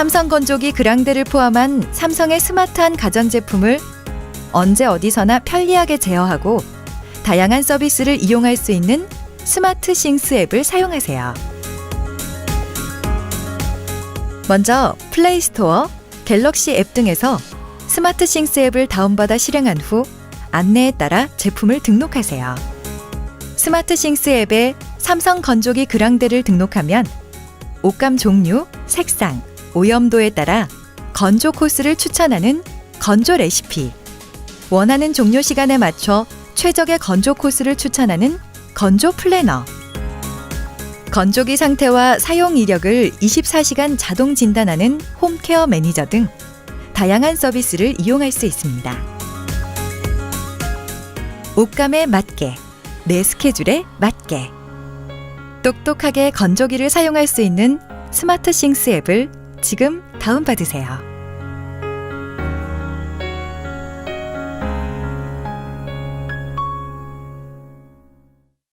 삼성 건조기 그랑데를 포함한 삼성의 스마트한 가전제품을 언제 어디서나 편리하게 제어하고 다양한 서비스를 이용할 수 있는 스마트 싱스 앱을 사용하세요. 먼저 플레이 스토어, 갤럭시 앱 등에서 스마트 싱스 앱을 다운받아 실행한 후 안내에 따라 제품을 등록하세요. 스마트 싱스 앱에 삼성 건조기 그랑데를 등록하면 옷감 종류, 색상, 오염도에 따라 건조 코스를 추천하는 건조 레시피, 원하는 종료 시간에 맞춰 최적의 건조 코스를 추천하는 건조 플래너, 건조기 상태와 사용 이력을 24시간 자동 진단하는 홈케어 매니저 등 다양한 서비스를 이용할 수 있습니다. 옷감에 맞게, 내 스케줄에 맞게. 똑똑하게 건조기를 사용할 수 있는 스마트 싱스 앱을 지금 다운받으세요.